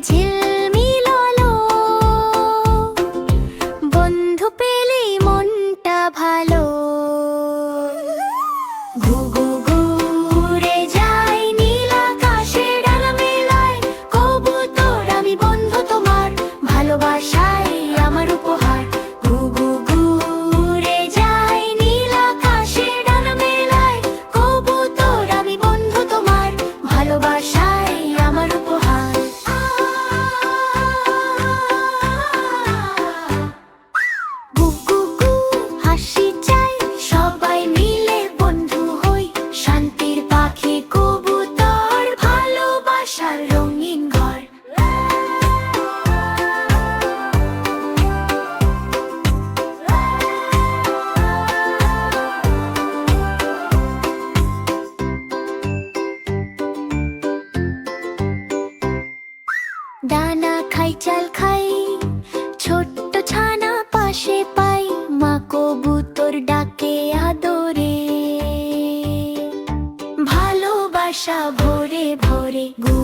天 ছানা খাই, চাল খাই। ছোট্ট ছানা পাশে পাই। মা কবুতর ডাকে আদরে। ভালোবাসা ভোরে ভোরে গু